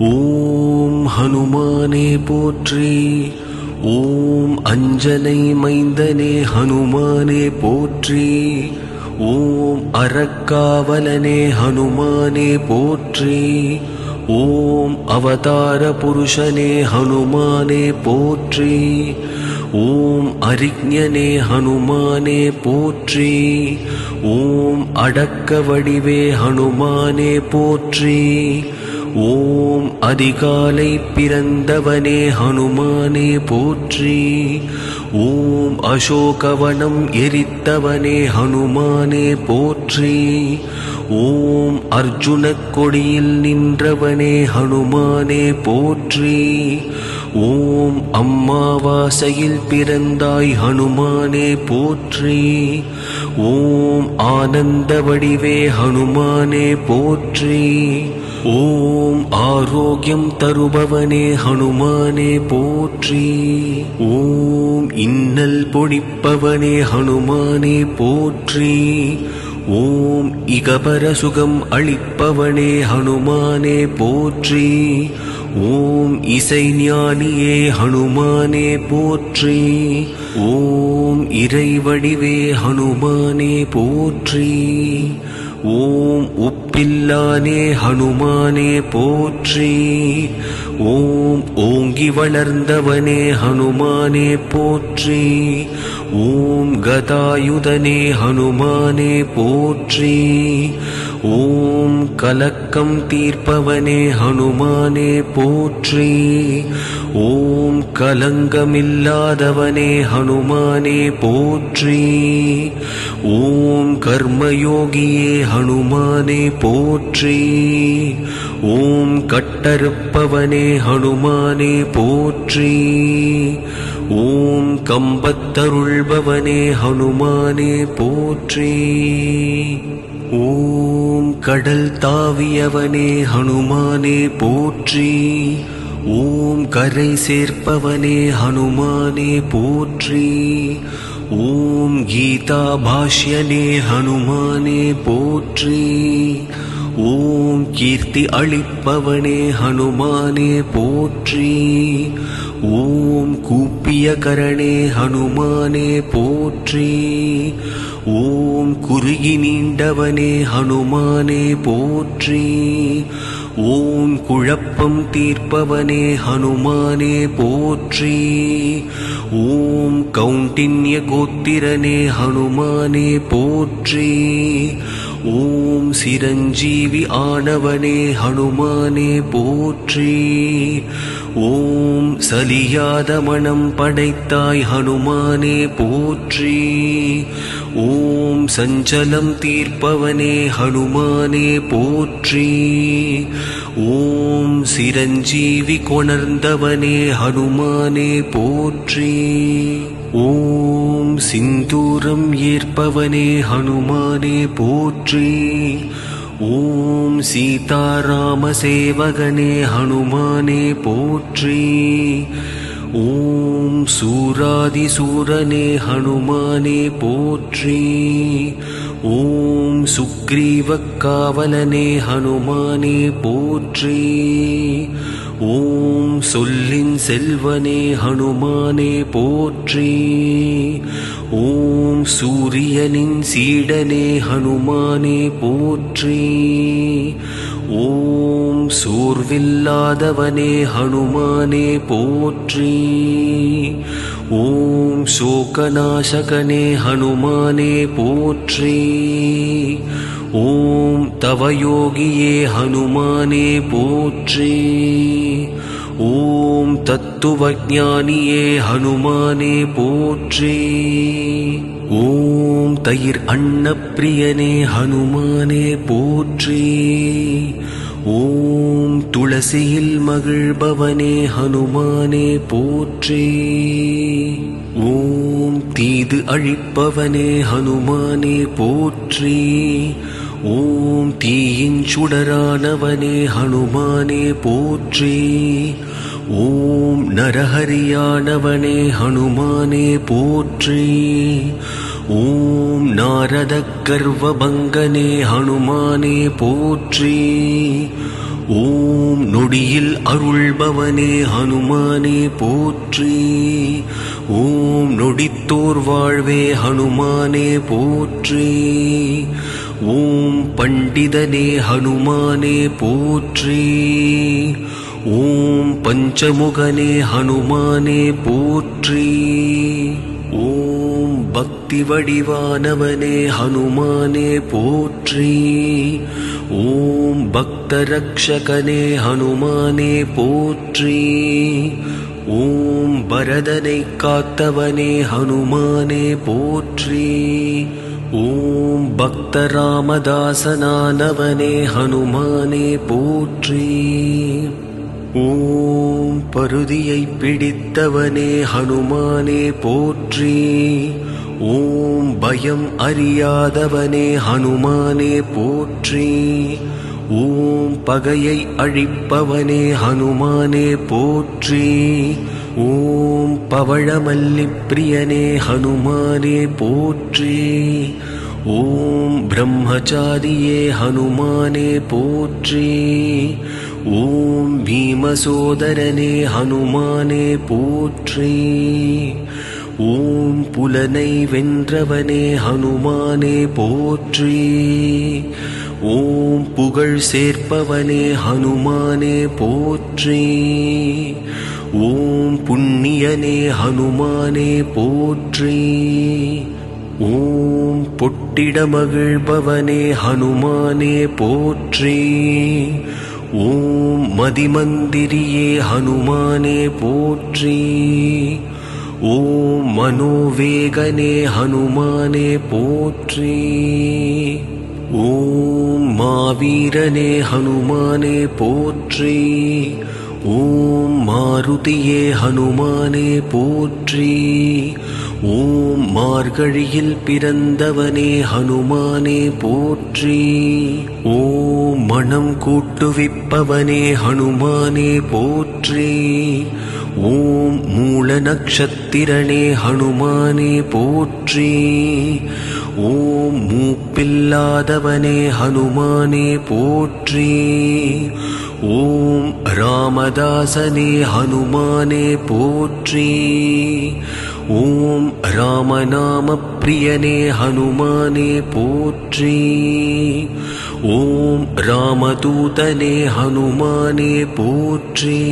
ஓம். ஹனுமானே போற்றி. ஓம் அஞ்சனை மைந்தனே ஹனுமானே போற்றி. ஓம் அறக்காவலனே ஹனுமானே போற்றி. ஓம் அவதார புருஷனே ஹனுமானே போற்றி. ஓம் அரிஜனே ஹனுமானே போற்றி. ஓம் அடக்க வடிவே ஹனுமானே போற்றி. ஓம் அதிகாலை பிறந்தவனே ஹனுமானே போற்றி. ஓம் அசோகவனம் எரித்தவனே ஹனுமானே போற்றி. ஓம் அர்ஜுன கொடியில் நின்றவனே ஹனுமானே போற்றி. ஓம் அம்மாவாசையில் பிறந்தாய் ஹனுமானே போற்றி. ஓம் ஆனந்த வடிவே ஹனுமானே போற்றி. ஓம் ஆரோக்கியம் தருபவனே ஹனுமானே போற்றி. ஓம் இன்னல் பொடிப்பவனே ஹனுமானே போற்றி. ஓம் இகபர சுகம் அளிப்பவனே ஹனுமானே போற்றி. ஓம் இசை ஞானியே ஹனுமானே போற்றி. ஓம் இறைவடிவே ஹனுமானே போற்றி. ஓம் உப் பில்லானே ஹனுமானே போற்றி. ஓம் ஓங்கி வளர்ந்தவனே ஹனுமானே போற்றி. ஓம் கதாயுதனே ஹனுமானே போற்றி. ஓம் கலக்கம் தீர்ப்பவனே ஹனுமானே போற்றி. ஓம் கலங்கமில்லாதவனே ஹனுமானே போற்றி. ஓம் கர்மயோகியே ஹனுமானே போற்றி. ஓம் கட்டறுப்பவனே ஹனுமானே போற்றி. ஓம் கம்பத்தருள்பவனே ஹனுமானே போற்றி. ஓம் கடல் தாவியவனே ஹனுமானே போற்றி. ஓம் கரை சேர்ப்பவனே ஹனுமானே போற்றி. ஓம் கீதா பாஷ்யனே ஹனுமானே போற்றி. ஓம் கீர்த்தி அளிப்பவனே ஹனுமானே போற்றி. ஓம் கூப்பிய கரணே ஹனுமானே போற்றி. ஓம் குறுகி நீண்டவனே ஹனுமானே போற்றி. ஓம் குழப்பம் தீர்ப்பவனே ஹனுமானே போற்றி. ஓம் கௌண்டின்ய கோத்திரனே ஹனுமானே போற்றி. ஓம் சிரஞ்சீவி ஆனவனே ஹனுமானே போற்றி. ஓம் சலியாத மனம் படைத்தாய் ஹனுமானே போற்றி. ஓம் சஞ்சலம் தீர்ப்பவனே ஹனுமானே போற்றி. ஓம் சிரஞ்சீவி கொணர்ந்தவனே ஹனுமானே போற்றி. ஓம் சிந்தூரம் ஏற்பவனே ஹனுமானே போற்றி. ஓம் சீதாராம சேவகனே ஹனுமானே போற்றி. ஓம் சூராதிசூரனே ஹனுமானே போற்றி. ஓம் சுக்ரீவக்காவலனே ஹனுமானே போற்றி. ஓம் சொல்லின் செல்வனே ஹனுமானே போற்றி. ஓம் சூரியனின் சீடனே ஹனுமானே போற்றி. ஓம் சோர்வில்லாதவனே ஹனுமானே போற்றி. ஓம் சோகநாசகனே ஹனுமானே போற்றி. ஓம் தவயோகியே ஹனுமானே போற்றி. ஓம் தத்துவஞானியே ஹனுமானே போற்றே. ஓம் தயிர் அன்னப்பிரியனே ஹனுமானே போற்றே. ஓம் துளசியில் மகிழ்பவனே ஹனுமானே போற்றே. ஓம் தீது அழிப்பவனே ஹனுமானே போற்றே. ஓம் தீயின் சுடரானவனே ஹனுமானே போற்றி. ஓம் நரஹரியானவனே ஹனுமானே போற்றி. ஓம் நாரத கர்வபங்கனே ஹனுமானே போற்றி. ஓம் நொடியில் அருள்பவனே ஹனுமானே போற்றி. ஓம் நொடித்தோர் வாழ்வே ஹனுமானே போற்றி. ஓம் பண்டிதனே ஹனுமானே போற்றி. ஓம் பஞ்சமுகனே ஹனுமானே போற்றி. ஓம் பக்தி வடிவானவனே ஹனுமானே போற்றி. ஓம் பக்தரக்ஷகனே ஹனுமானே போற்றி. ஓம் பரதனை காத்தவனே ஹனுமானே போற்றி. ஓம் பக்த ராமதாசனானவனே ஹனுமானே போற்றி. ஓம் பருதியை பிடித்தவனே ஹனுமானே போற்றி. ஓம் பயம் அறியாதவனே ஹனுமானே போற்றி. ஓம் பகையை அழிப்பவனே ஹனுமானே போற்றி. ஓம் பவழமல்லி பிரியனே ஹனுமானே போற்றி. ஓம் பிரம்மச்சாரியே ஹனுமானே போற்றி. ஓம் பீமசோதரனே ஹனுமானே போற்றி. ஓம் புலனை வென்றவனே ஹனுமானே போற்றி. ஓம் புகழ் சேர்ப்பவனே ஹனுமானே போற்றி. ஓம் புண்ணியனே ஹனுமானே போற்றி. ஓம் பொட்டிட மகிழ்பவனே ஹனுமானே போற்றி. ஓம் மதிமந்திரியே ஹனுமானே போற்றி. ஓம் மனோவேகனே ஹனுமானே போற்றி. ஓம் மாவீரனே ஹனுமானே போற்றி. ஓம் மாருதியே ஹனுமானே போற்றி. ஓம் மார்கழியில் பிறந்தவனே ஹனுமானே போற்றி. ஓம் மனம் கூட்டுவிப்பவனே ஹனுமானே போற்றி. ஓம் மூல நட்சத்திரனே ஹனுமானே போற்றி. ஓம் மூப்பில்லாதவனே ஹனுமானே போற்றி. ஓம் ராமதாசனே ஹனுமானே போற்றி. ஓம் ராமநாம பிரியனே ஹனுமானே போற்றி. ஓம் ராமதூதனே ஹனுமானே போற்றி.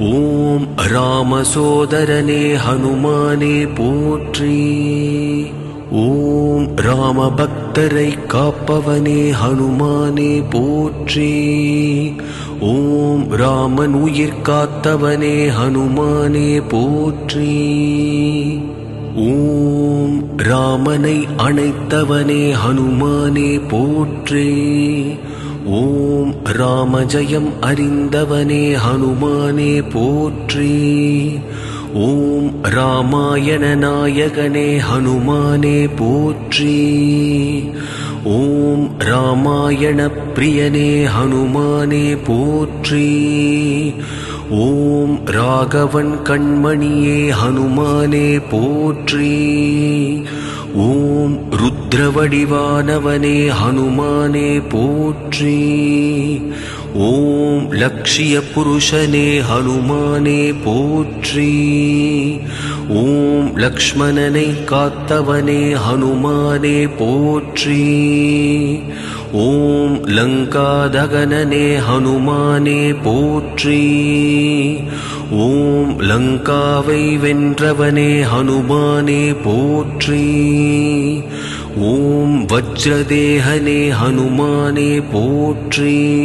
ஓம் ராமசோதரனே ஹனுமானே ஓம் ராம பக்தரை காப்பவனே ஹனுமானே போற்றி. ஓம் ராமன் உயிர் காத்தவனே ஹனுமானே போற்றி. ஓம் ராமனை அணைத்தவனே ஹனுமானே போற்றே. ஓம் ராமஜயம் அறிந்தவனே ஹனுமானே போற்றி. ஓம் ராமாயண நாயகனே ஹனுமானே போற்றி. ஓம் ராமாயண பிரியனே ஹனுமானே போற்றி. ஓம் ராகவன் கண்மணியே ஹனுமானே போற்றி. ஓம் ருத்ரவடிவானவனே ஹனுமானே போற்றி. ஓம் லக்ஷிய புருஷனே ஹனுமானே போற்றி. ஓம் லக்ஷ்மணனை காத்தவனே ஹனுமானே போற்றி. ஓம் லங்காதகனனே ஹனுமானே போற்றி. ஓம் லங்காவை வென்றவனே ஹனுமானே போற்றி. ஓம் வஜ்ரதேகனே ஹனுமானே போற்றி.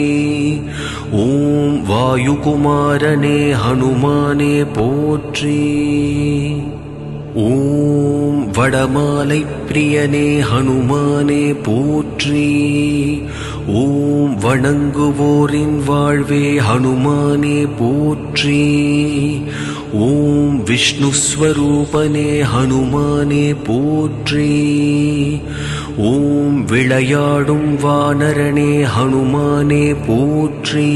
ஓம் வாயுகுமாரனே ஹனுமானே போற்றி. ஓம் வடமாலை பிரியனே ஹனுமானே போற்றி. ஓம் வணங்குவோரின் வாழ்வே ஹனுமானே போற்றி. ஓம் விஷ்ணு ஸ்வரூபனே ஹனுமானே போற்றே. ஓம் விளையாடும் வானரனே ஹனுமானே போற்றே.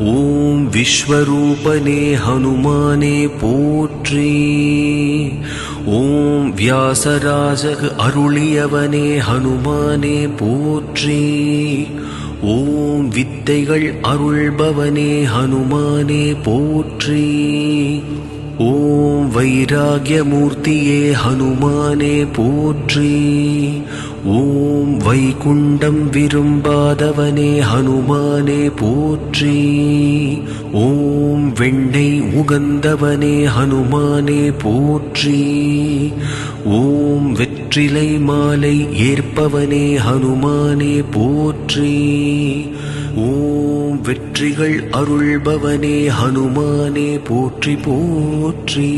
ஓம் விஸ்வரூபனே ஹனுமானே போற்றே. ஓம் வியாசராஜகு அருளியவனே ஹனுமானே போற்றே. ஓம் வித்தைகள் அருள்பவனே ஹனுமானே போற்றி. ஓம் வைராகியமூர்த்தியே ஹனுமானே போற்றி. ஓம் வைகுண்டம் விரும்பாதவனே ஹனுமானே போற்றி. ஓம் வெண்ணெய் உகந்தவனே ஹனுமானே போற்றி. ஓம் வெற்றிலை மாலை ஏற்பவனே ஹனுமானே போற்றி. ஓம் வெற்றிகள் அருள்பவனே ஹனுமானே போற்றி போற்றி.